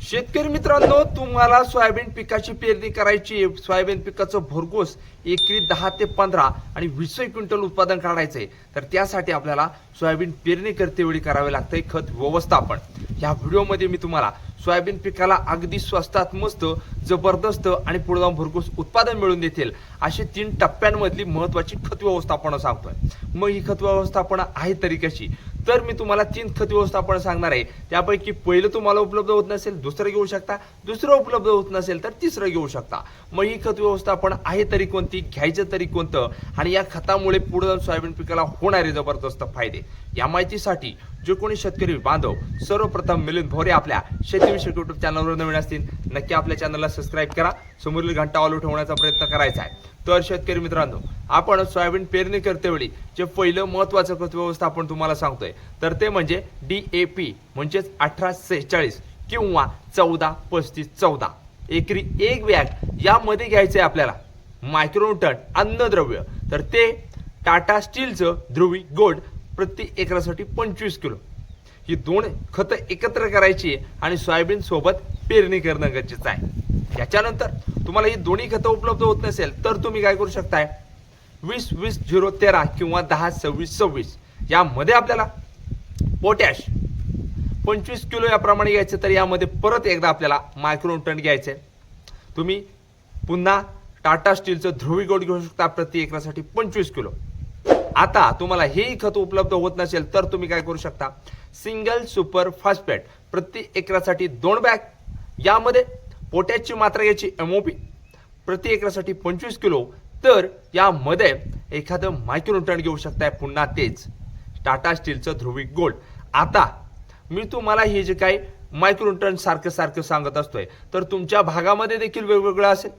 शेतकरी मित्रांनो तुम्हाला सोयाबीन पिकाची पेरणी करायची आहे. सोयाबीन पिकाचं भरघोस एकरी दहा ते पंधरा आणि वीस क्विंटल उत्पादन काढायचंय तर त्यासाठी आपल्याला सोयाबीन पेरणी करते वेळी करावे लागतंय खत व्यवस्थापन. या व्हिडिओमध्ये मी तुम्हाला सोयाबीन पिकाला अगदी स्वस्तात मस्त जबरदस्त आणि पुढे जाऊन भरघोस उत्पादन मिळून देतील अशी तीन टप्प्यांमधली महत्वाची खत व्यवस्थापन सांगतोय. मग ही खत व्यवस्थापन आहे तरी कशी? तर मी तुम्हाला तीन खत व्यवस्थापन सांगणार आहे त्यापैकी पहिलं तुम्हाला उपलब्ध होत नसेल दुसरं घेऊ शकता. दुसरं उपलब्ध होत नसेल तर तिसरं घेऊ शकता. मग ही खत व्यवस्थापन आहे तरी कोणती घ्यायचं तरी कोणतं? आणि या खतामुळे पुढे जाऊन सोयाबीन पिकाला होणारे जबरदस्त फायदे. या माहितीसाठी जे कोणी शेतकरी बांधव सर्वप्रथम मिलिंद भोरे आपल्या शेतीविषयक युट्यूब चॅनलवर नवीन असतील नक्की आपल्या चॅनलला सबस्क्राईब करा. समोरील घंटा ऑल ठेवण्याचा प्रयत्न करायचा आहे. तर शेतकरी मित्रांनो आपण सोयाबीन पेरणी करतेवेळी जे पहिलं महत्वाचं खत व्यवस्थापन तुम्हाला सांगतोय तर ते म्हणजे डी ए पी म्हणजेच अठरा सेहेचाळीस किंवा चौदा पस्तीस चौदा. एकरी एक बॅग यामध्ये घ्यायचंय आपल्याला मायक्रोन्यूटन अन्नद्रव्य. तर ते टाटा स्टीलचं ध्रुवी गोल्ड प्रति एकरासाठी पंचवीस किलो. ही दोन खतं एकत्र करायची आहे आणि सोयाबीन सोबत पेरणी करणं गरजेचं आहे. याच्यानंतर तुम्हाला ही दोन्ही खतं उपलब्ध होत नसेल तर तुम्ही काय करू शकताय? वीस वीस झिरो तेरा किंवा दहा सव्वीस सव्वीस यामध्ये आपल्याला पोटॅश पंचवीस किलो याप्रमाणे घ्यायचं तर यामध्ये परत एकदा आपल्याला मायक्रोटन घ्यायचं. आहे तुम्ही पुन्हा टाटा स्टीलचं ध्रुवी गोड घेऊ शकता प्रति एकरासाठी पंचवीस किलो. आता तुम्हाला हेही खत उपलब्ध होत नसेल तर तुम्ही काय करू शकता? सिंगल सुपर फॉस्फेट प्रति एकरासाठी दोन बॅग यामध्ये पोटॅशची मात्रा घ्यायची एमओपी प्रति एकरासाठी पंचवीस किलो. तर यामध्ये एखादं मायक्रोटन घेऊ शकताय पुन्हा तेच. टाटा स्टीलचं ध्रुवी गोल्ड. आता मी तुम्हाला हे जे काही मायक्रोटन सारखं सारखं सांगत असतोय तर तुमच्या भागामध्ये देखील वेगवेगळं असेल.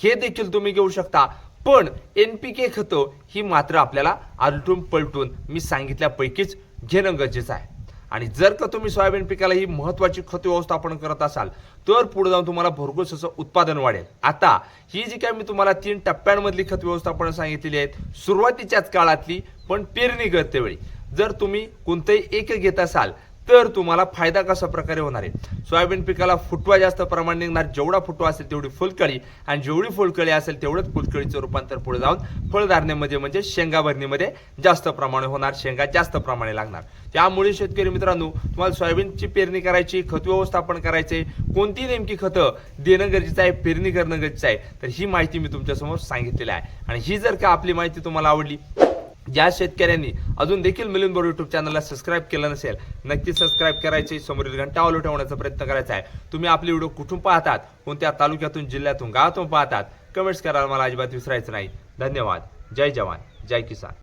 हे देखील तुम्ही घेऊ शकता. पण एन पी के खतं ही मात्र आपल्याला आलटून पलटून मी सांगितल्यापैकीच घेणं गरजेचं आहे. आणि जर का तुम्ही सोयाबीन पिकाला ही महत्वाची खत व्यवस्थापन करत असाल तर पुढे जाऊन तुम्हाला भरघोस असं उत्पादन वाढेल. आता ही जी काय मी तुम्हाला तीन टप्प्यांमधली खत व्यवस्थापन सांगितलेली आहेत सुरुवातीच्याच काळातली पण पेरणी करतेवेळी जर तुम्ही कोणतंही एक घेत असाल तर तुम्हाला फायदा कशा प्रकारे होणार आहे? सोयाबीन पिकाला फुटवा जास्त प्रमाण निघणार जेवढा फुटवा असेल तेवढी फुलकळी. आणि जेवढी फुलकळी असेल तेवढंच फुलकळीचं रूपांतर पुढे जाऊन फळधारणेमध्ये म्हणजे शेंगा भरणीमध्ये जास्त प्रमाणे होणार शेंगा जास्त प्रमाणे लागणार. त्यामुळे शेतकरी मित्रांनो तुम्हाला सोयाबीनची पेरणी करायची खत व्यवस्थापन करायचे कोणती नेमकी खतं देणं गरजेचं आहे पेरणी करणं गरजेचं आहे तर ही माहिती मी तुमच्यासमोर सांगितलेली आहे. आणि ही जर का आपली माहिती तुम्हाला आवडली ज्या शेतकऱ्यांनी अजून देखील मिलिंद बोर युट्यूब चॅनलला सबस्क्राईब केलं नसेल नक्की सबस्क्राईब करायचे. समोरील घंटा ऑलो ठेवण्याचा प्रयत्न करायचा आहे. तुम्ही आपले व्हिडिओ कुठून पाहतात कोणत्या तालुक्यातून जिल्ह्यातून गावातून पाहतात कमेंट्स करायला मला अजिबात विसरायचं नाही. धन्यवाद. जय जवान. जय किसान.